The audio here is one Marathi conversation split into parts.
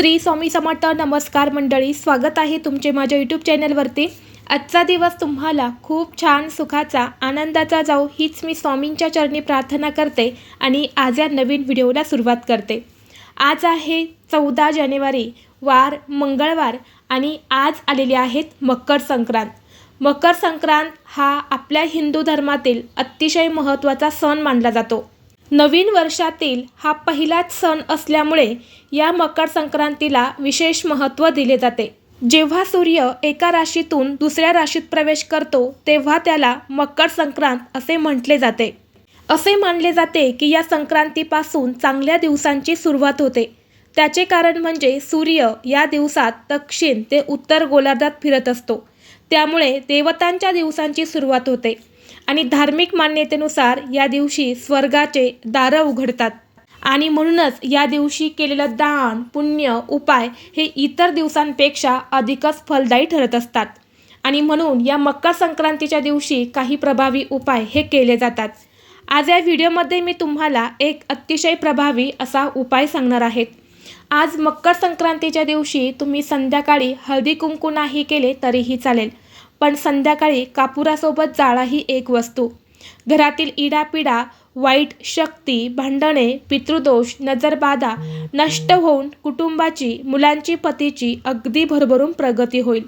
श्री स्वामी समर्थ नमस्कार मंडळी स्वागत आहे तुमचे माझ्या यूट्यूब चॅनलवरती आजचा दिवस तुम्हाला खूप छान सुखाचा आनंदाचा जाऊ हीच मी स्वामींच्या चरणी प्रार्थना करते आणि आज या नवीन व्हिडिओला सुरुवात करते. आज आहे चौदा जानेवारी वार मंगळवार आणि आज आलेले आहेत मकर संक्रांत. मकर संक्रांत हा आपल्या हिंदू धर्मातील अतिशय महत्त्वाचा सण मानला जातो. नवीन वर्षातील हा पहिलाच सण असल्यामुळे या मकर संक्रांतीला विशेष महत्त्व दिले जाते. जेव्हा सूर्य एका राशीतून दुसऱ्या राशीत प्रवेश करतो तेव्हा त्याला मकर संक्रांत असे म्हटले जाते. असे मानले जाते की या संक्रांतीपासून चांगल्या दिवसांची सुरुवात होते. त्याचे कारण म्हणजे सूर्य या दिवसात दक्षिण ते उत्तर गोलार्धात फिरत असतो. त्यामुळे देवतांच्या दिवसांची सुरुवात होते. आणि धार्मिक मान्यतेनुसार या दिवशी स्वर्गाचे दारं उघडतात. आणि म्हणूनच या दिवशी केलेलं दान पुण्य उपाय हे इतर दिवसांपेक्षा अधिकच फलदायी ठरत असतात. आणि म्हणून या मकर संक्रांतीच्या दिवशी काही प्रभावी उपाय हे केले जातात. आज या व्हिडिओमध्ये मी तुम्हाला एक अतिशय प्रभावी असा उपाय सांगणार आहेत आज मकर संक्रांतीच्या दिवशी तुम्ही संध्याकाळी हळदी कुंकू नाही केले तरीही चालेल. पण संध्याकाळी कापुरासोबत जाळा ही एक वस्तू. घरातील इडापिडा वाईट शक्ती भांडणे पितृदोष नजरबाधा नष्ट होऊन कुटुंबाची मुलांची पतीची अगदी भरभरून प्रगती होईल.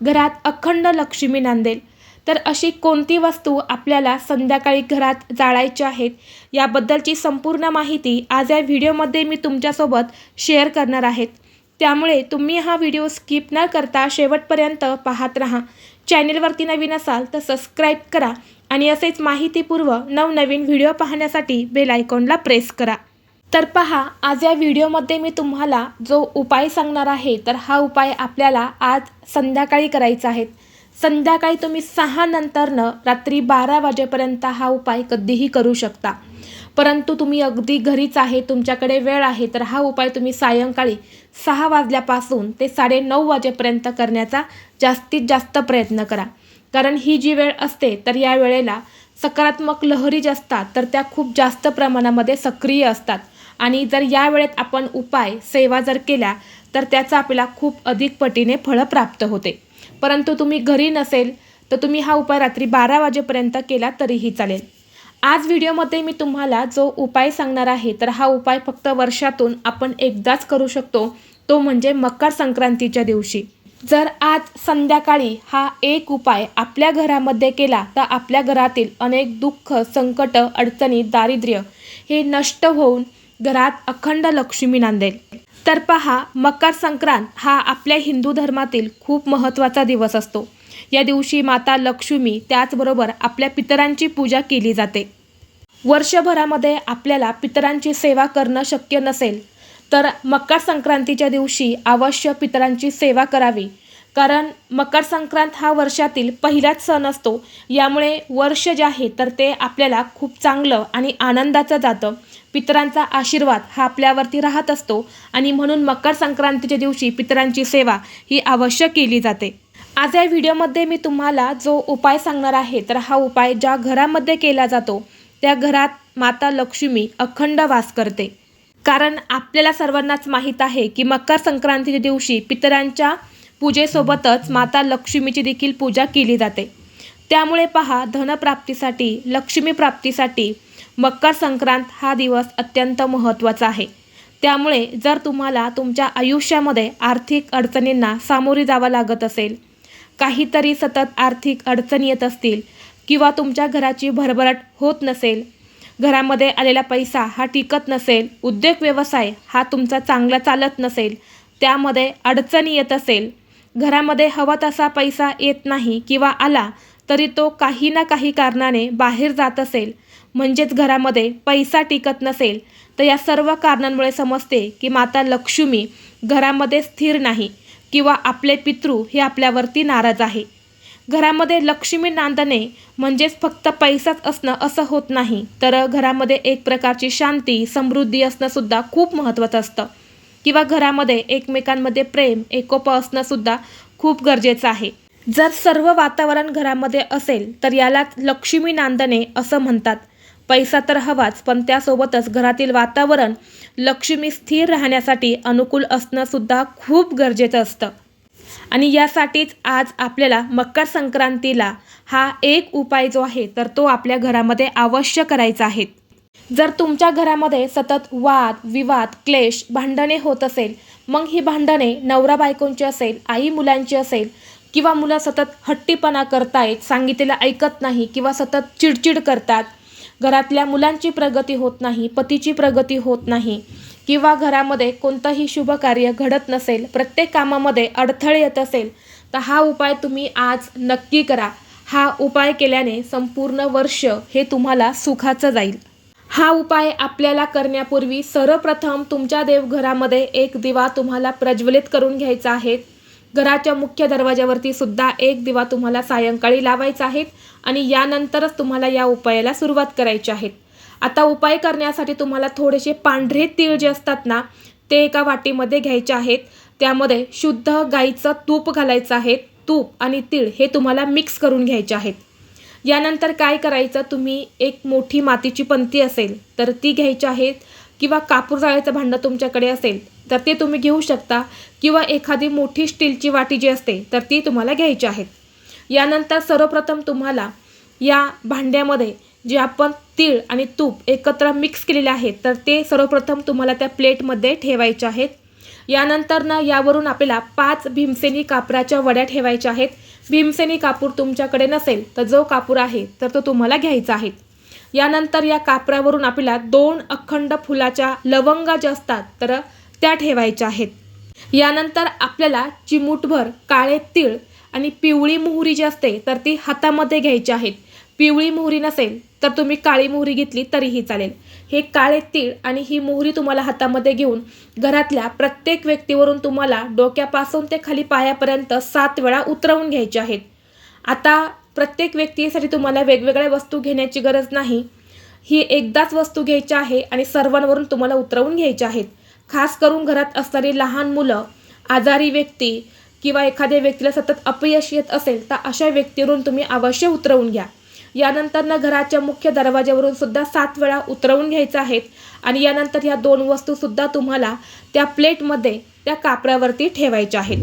घरात अखंड लक्ष्मी नांदेल. तर अशी कोणती वस्तू आपल्याला संध्याकाळी घरात जाळायची आहेत याबद्दलची संपूर्ण माहिती आज या व्हिडिओमध्ये मी तुमच्यासोबत शेअर करणार आहेत त्यामुळे तुम्ही हा व्हिडिओ स्किप न करता शेवटपर्यंत पाहत राहा. चॅनेलवरती नवीन असाल तर सबस्क्राईब करा आणि असेच माहितीपूर्व नवनवीन व्हिडिओ पाहण्यासाठी बेल आयकॉनला प्रेस करा. तर पहा आज या व्हिडिओमध्ये मी तुम्हाला जो उपाय सांगणार आहे तर हा उपाय आपल्याला आज संध्याकाळी करायचा आहे. संध्याकाळी तुम्ही सहा नंतरनं रात्री बारा वाजेपर्यंत हा उपाय कधीही करू शकता. परंतु तुम्ही अगदी घरीच आहे तुमच्याकडे वेळ आहे तर हा उपाय तुम्ही सायंकाळी सहा वाजल्यापासून ते साडे नऊ वाजेपर्यंत करण्याचा जास्तीत जास्त प्रयत्न करा. कारण ही जी वेळ असते तर या वेळेला सकारात्मक लहरी ज्या असतात तर त्या खूप जास्त प्रमाणामध्ये सक्रिय असतात. आणि जर या वेळेत आपण उपाय सेवा जर केल्या तर त्याचा आपल्याला खूप अधिक पटीने फळं प्राप्त होते. परंतु तुम्ही घरी नसेल तर तुम्ही हा उपाय रात्री बारा वाजेपर्यंत केला तरीही चालेल. आज व्हिडिओमध्ये मी तुम्हाला जो उपाय सांगणार आहे तर हा उपाय फक्त वर्षातून आपण एकदाच करू शकतो तो म्हणजे मकर संक्रांतीच्या दिवशी. जर आज संध्याकाळी हा एक उपाय आपल्या घरामध्ये केला तर आपल्या घरातील अनेक दुःख संकट अडचणी दारिद्र्य हे नष्ट होऊन घरात अखंड लक्ष्मी नांदेल तर पहा मकर संक्रांत हा आपल्या हिंदू धर्मातील खूप महत्त्वाचा दिवस असतो. या दिवशी माता लक्ष्मी त्याचबरोबर आपल्या पितरांची पूजा केली जाते. वर्षभरामध्ये आपल्याला पितरांची सेवा करणं शक्य नसेल तर मकर संक्रांतीच्या दिवशी अवश्य पितरांची सेवा करावी. कारण मकर संक्रांत हा वर्षातील पहिलाच सण असतो. यामुळे वर्ष जे आहे तर ते आपल्याला खूप चांगलं आणि आनंदाचं जातं. पितरांचा आशीर्वाद हा आपल्यावरती राहत असतो आणि म्हणून मकर संक्रांतीच्या दिवशी पितरांची सेवा ही अवश्य केली जाते. आज या व्हिडिओमध्ये मी तुम्हाला जो उपाय सांगणार आहे तर हा उपाय ज्या घरामध्ये केला जातो त्या घरात माता लक्ष्मी अखंड वास करते. कारण आपल्याला सर्वांनाच माहीत आहे की मकर संक्रांतीच्या दिवशी पितरांच्या पूजेसोबतच माता लक्ष्मीची देखील पूजा केली जाते. त्यामुळे पहा धनप्राप्तीसाठी लक्ष्मी प्राप्तीसाठी मकर संक्रांत हा दिवस अत्यंत महत्त्वाचा आहे. त्यामुळे जर तुम्हाला तुमच्या आयुष्यामध्ये आर्थिक अडचणींना सामोरे जावं लागत असेल काहीतरी सतत आर्थिक अडचणी येत असतील किंवा तुमच्या घराची भरभराट होत नसेल घरामध्ये आलेला पैसा हा टिकत नसेल उद्योग व्यवसाय हा तुमचा चांगला चालत नसेल त्यामध्ये अडचणी येत असेल घरामध्ये हवा तसा पैसा येत नाही किंवा आला तरी तो काही ना काही कारणाने बाहेर जात असेल. म्हणजेच घरामध्ये पैसा टिकत नसेल. तर या सर्व कारणांमुळे समजते की माता लक्ष्मी घरामध्ये स्थिर नाही किंवा आपले पितृ हे आपल्यावरती नाराज आहे. घरामध्ये लक्ष्मी नांदणे म्हणजेच फक्त पैसाच असणं असं होत नाही. तर घरामध्ये एक प्रकारची शांती समृद्धी असणंसुद्धा खूप महत्त्वाचं असतं. किंवा घरामध्ये एकमेकांमध्ये प्रेम एकोपा असणंसुद्धा खूप गरजेचं आहे. जर सर्व वातावरण घरामध्ये असेल तर यालाच लक्ष्मी नांदणे असं म्हणतात. पैसा तर हवाच पण त्यासोबतच घरातील वातावरण लक्ष्मी स्थिर राहण्यासाठी अनुकूल असणंसुद्धा खूप गरजेचं असतं. आणि यासाठीच आज आपल्याला मकर संक्रांतीला हा एक उपाय जो आहे तर तो आपल्या घरामध्ये अवश्य करायचा आहे. जर तुमच्या घरामध्ये सतत वाद विवाद क्लेश भांडणे होत असेल मग ही भांडणे नवरा बायकोंची असेल आई मुलांची असेल किंवा मुलं सतत हट्टीपणा करतायत सांगितलेलं ऐकत नाही किंवा सतत चिडचिड करतात घरातल्या मुलांची प्रगती होत नाही पतीची प्रगती होत नाही किंवा घरामध्ये कोणतंही शुभ कार्य घडत नसेल प्रत्येक कामामध्ये अडथळे येत असेल तर हा उपाय तुम्ही आज नक्की करा. हा उपाय केल्याने संपूर्ण वर्ष हे तुम्हाला सुखाचं जाईल. हा उपाय आपल्याला करण्यापूर्वी सर्वप्रथम तुमच्या देवघरामध्ये एक दिवा तुम्हाला प्रज्वलित करून घ्यायचा आहे. घराच्या मुख्य दरवाजावरती सुद्धा एक दिवा तुम्हाला सायंकाळी लावायचा आहे आणि यानंतरच तुम्हाला या उपायाला सुरुवात करायची आहे. आता उपाय करण्यासाठी तुम्हाला थोडेसे पांढरे तीळ जे असतात ना ते एका वाटीमध्ये घ्यायचे आहेत. त्यामध्ये शुद्ध गाईचं तूप घालायचं आहे. तूप आणि तीळ हे तुम्हाला मिक्स करून घ्यायचे आहेत. यानंतर काय करायचं? तुम्ही एक मोठी मातीची पंती असेल तर ती घ्यायची आहेत किंवा कापूर जाळ्याचं भांडं तुमच्याकडे असेल तर ते तुम्ही घेऊ शकता. किंवा एखादी मोठी स्टीलची वाटी जी असते तर ती तुम्हाला घ्यायची आहेत यानंतर सर्वप्रथम तुम्हाला या भांड्यामध्ये जे आपण तीळ आणि तूप एकत्र मिक्स केलेले आहेत तर ते सर्वप्रथम तुम्हाला त्या प्लेटमध्ये ठेवायचे आहेत. यानंतर ना यावरून आपल्याला पाच भीमसेनी कापराच्या वड्या ठेवायच्या आहेत. भीमसेनी कापूर तुमच्याकडे नसेल तर जो कापूर आहे तर तो तुम्हाला घ्यायचा आहे. यानंतर या कापरावरून आपल्याला दोन अखंड फुलाच्या लवंगा ज्या असतात तर त्या ठेवायच्या आहेत. यानंतर आपल्याला चिमूटभर काळे तीळ आणि पिवळी मोहरी जी असते तर ती हातामध्ये घ्यायची आहेत. पिवळी मोहरी नसेल तर तुम्ही काळी मोहरी घेतली तरीही चालेल. हे काळे तीळ आणि ही मोहरी तुम्हाला हातामध्ये घेऊन घरातल्या प्रत्येक व्यक्तीवरून तुम्हाला डोक्यापासून ते खाली पायापर्यंत सात वेळा उतरवून घ्यायचे आहेत. आता प्रत्येक व्यक्तीसाठी तुम्हाला वेगवेगळ्या वस्तू घेण्याची गरज नाही. ही एकदाच वस्तू घ्यायची आहे आणि सर्वांवरून तुम्हाला उतरवून घ्यायचे आहेत. खास करून घरात असणारी लहान मुलं आजारी व्यक्ती किंवा एखाद्या व्यक्तीला सतत अपयश येत असेल तर अशा व्यक्तीवरून तुम्ही अवश्य उतरवून घ्या. यानंतरनं घराच्या मुख्य दरवाज्यावरून सुद्धा सात वेळा उतरवून घ्यायचं आहेत. आणि यानंतर ह्या दोन वस्तूसुद्धा तुम्हाला त्या प्लेटमध्ये त्या कापरावरती ठेवायच्या आहेत.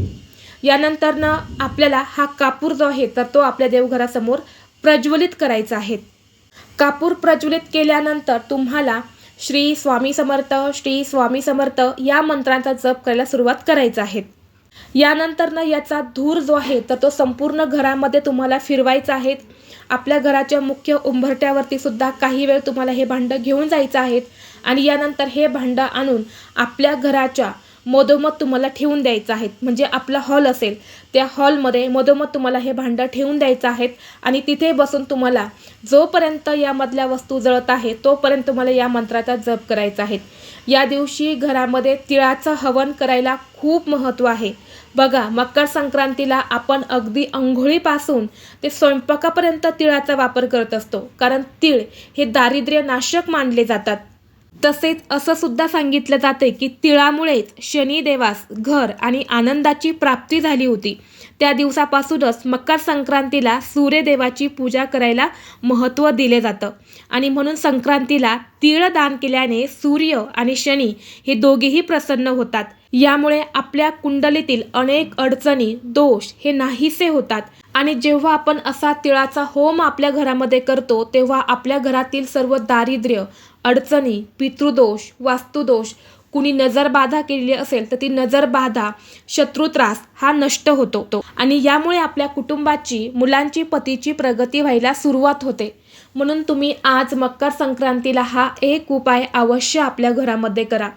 यानंतरनं आपल्याला हा कापूर जो आहे तर तो आपल्या देवघरासमोर प्रज्वलित करायचा आहे. कापूर प्रज्वलित केल्यानंतर तुम्हाला श्री स्वामी समर्थ श्री स्वामी समर्थ या मंत्रांचा जप करायला सुरुवात करायचा आहे. यानंतर ना याचा धूर जो आहे तर तो संपूर्ण घरामध्ये तुम्हाला फिरवायचा आहे. आपल्या घराच्या मुख्य उंबरट्यावरती सुद्धा काही वेळ तुम्हाला हे भांडं घेऊन जायचं आहेत. आणि यानंतर हे भांडं आणून आपल्या घराच्या मधोमध तुम्हाला ठेवून द्यायचं आहेत. म्हणजे आपला हॉल असेल त्या हॉलमध्ये मधोमध तुम्हाला हे भांडं ठेवून द्यायचं आहेत. आणि तिथे बसून तुम्हाला जोपर्यंत यामधल्या वस्तू जळत आहे तोपर्यंत तुम्हाला या मंत्राचा जप करायचा आहे. या दिवशी घरामध्ये तिळाचं हवन करायला खूप महत्त्व आहे. बघा मकर संक्रांतीला आपण अगदी अंघोळीपासून ते स्वयंपाकापर्यंत तिळाचा वापर करत असतो. कारण तीळ हे दारिद्र्य नाशक मानले जातात. तसेच असं सुद्धा सांगितलं जाते की तिळामुळेच शनिदेवास घर आणि आनंदाची प्राप्ती झाली होती. त्या दिवसापासूनच मकर संक्रांतीला सूर्यदेवाची पूजा करायला महत्त्व दिले जातं. आणि म्हणून संक्रांतीला तीळ दान केल्याने सूर्य आणि शनी हे दोघेही प्रसन्न होतात. यामुळे आपल्या कुंडलीतील अनेक अडचणी दोष हे नाहीसे होतात. आणि जेव्हा आपण असा तिळाचा होम आपल्या घरामध्ये करतो तेव्हा आपल्या घरातील सर्व दारिद्र्य अडचणी पितृदोष वास्तुदोष कुणी नजरबाधा केलेली असेल तर ती नजरबाधा शत्रुत्रास हा नष्ट होतो. आणि यामुळे आपल्या कुटुंबाची मुलांची पतीची प्रगती व्हायला सुरुवात होते. म्हणून तुम्ही आज मकर संक्रांतीला हा एक उपाय अवश्य आपल्या घरामध्ये करा.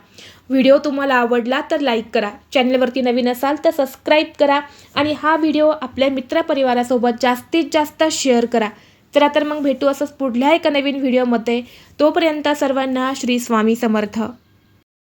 व्हिडिओ तुम्हाला आवडला तर लाईक करा. चॅनलवरती नवीन असाल तर सबस्क्राईब करा आणि हा व्हिडिओ आपल्या मित्रपरिवारासोबत जास्तीत जास्त शेअर करा. चला तर मग भेटू असंच पुढल्या एका नवीन व्हिडिओमध्ये. तोपर्यंत सर्वांना श्री स्वामी समर्थ.